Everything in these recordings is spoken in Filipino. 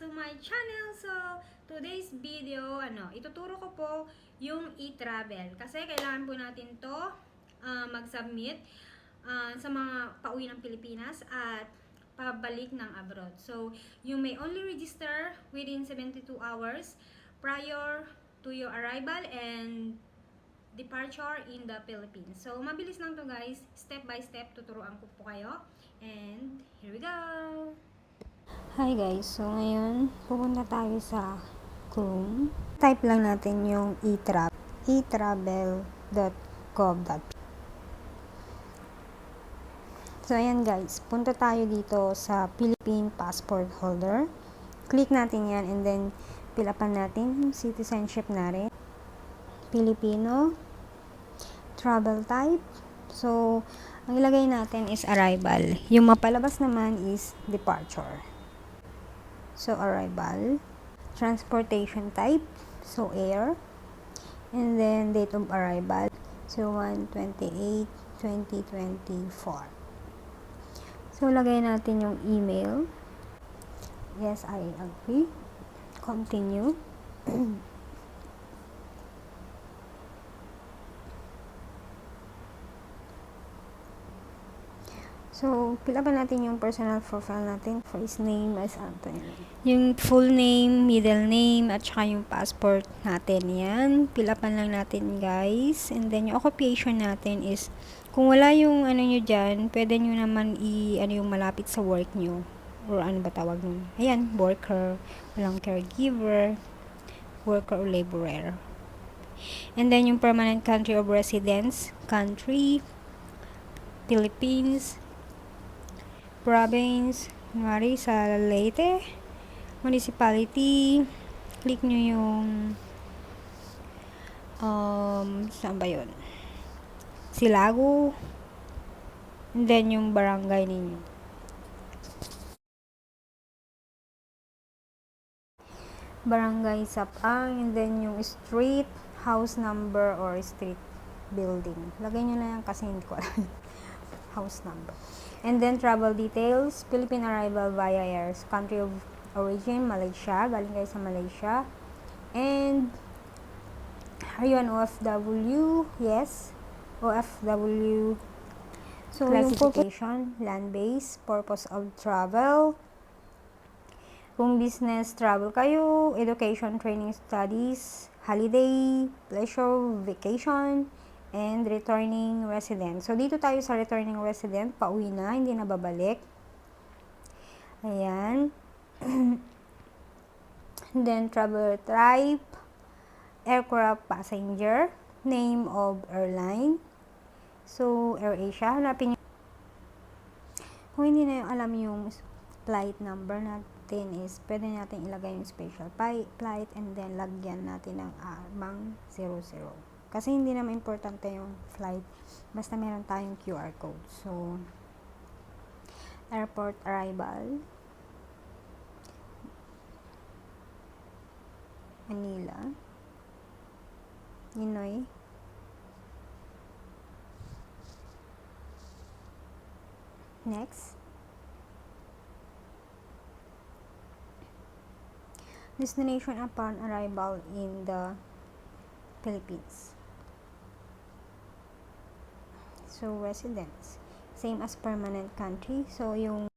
to my channel. So, today's video, ano, ituturo ko po yung e-travel. Kasi kailangan po natin to ah, mag-submit ah, sa mga pauwi ng Pilipinas at pabalik ng abroad. So, you may only register within 72 hours prior to your arrival and departure in the Philippines. So, mabilis lang to guys. Step by step, tuturuan ko po kayo. And, here we go! Hi guys, so ngayon pupunta tayo sa Chrome. Type lang natin yung e-travel, e-travel.gov.ph So ayan guys, punta tayo dito sa Philippine Passport Holder. Click natin yan and then pilapan natin yung citizenship natin. Filipino, travel type. So, ang ilagay natin is arrival. Yung mapalabas naman is departure. So, arrival. Transportation type. So, air. And then, date of arrival. So, 1-28-2024. So, lagay natin yung email. Yes, I agree. Continue. So, pila natin yung personal profile natin? First name as Anthony. Yung full name, middle name, at saka yung passport natin. Yan. Pilapan lang natin, guys. And then, yung occupation natin is, kung wala yung ano nyo dyan, pwede nyo naman i, ano yung malapit sa work nyo. Or ano ba tawag nun? Ayan, worker, walang caregiver, worker or laborer. And then, yung permanent country of residence, country, Philippines, province, kunwari sa Leyte, municipality, click nyo yung um, saan ba yun? Silago, and then yung barangay ninyo. Barangay Sapang, and then yung street, house number, or street building. Lagay nyo na yan kasi hindi ko alam house number. And then travel details, Philippine arrival via air, country of origin, Malaysia, galing kayo sa Malaysia. And are you an OFW? Yes. OFW So, classification, land-based, purpose of travel, kung business travel kayo, education, training, studies, holiday, pleasure, vacation, and returning resident. So, dito tayo sa returning resident, pauwi na, hindi na babalik. Ayan. Then, travel type, aircraft passenger, name of airline. So, AirAsia, hanapin nyo. Kung hindi na yung alam yung flight number natin is, pwede natin ilagay yung special flight and then lagyan natin ng armang 00. Kasi hindi naman importante yung flight. Basta meron tayong QR code. So, airport arrival. Manila. Ninoy. Next. Destination upon arrival in the Philippines. So, residence. Same as permanent country. So, yung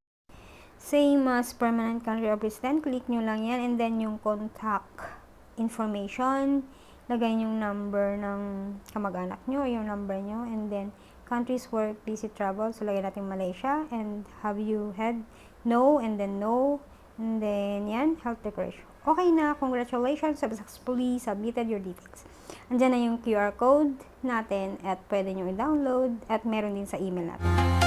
same as permanent country of resident, click nyo lang yan. And then, yung contact information, lagay yung number ng kamag-anak nyo, yung number nyo. And then, countries where visit travel. So, lagay natin Malaysia. And have you had no, and then no. And then, yan, health declaration. Okay na, congratulations, successfully submitted your details. Andyan na yung QR code natin at pwede nyo i-download at meron din sa email natin.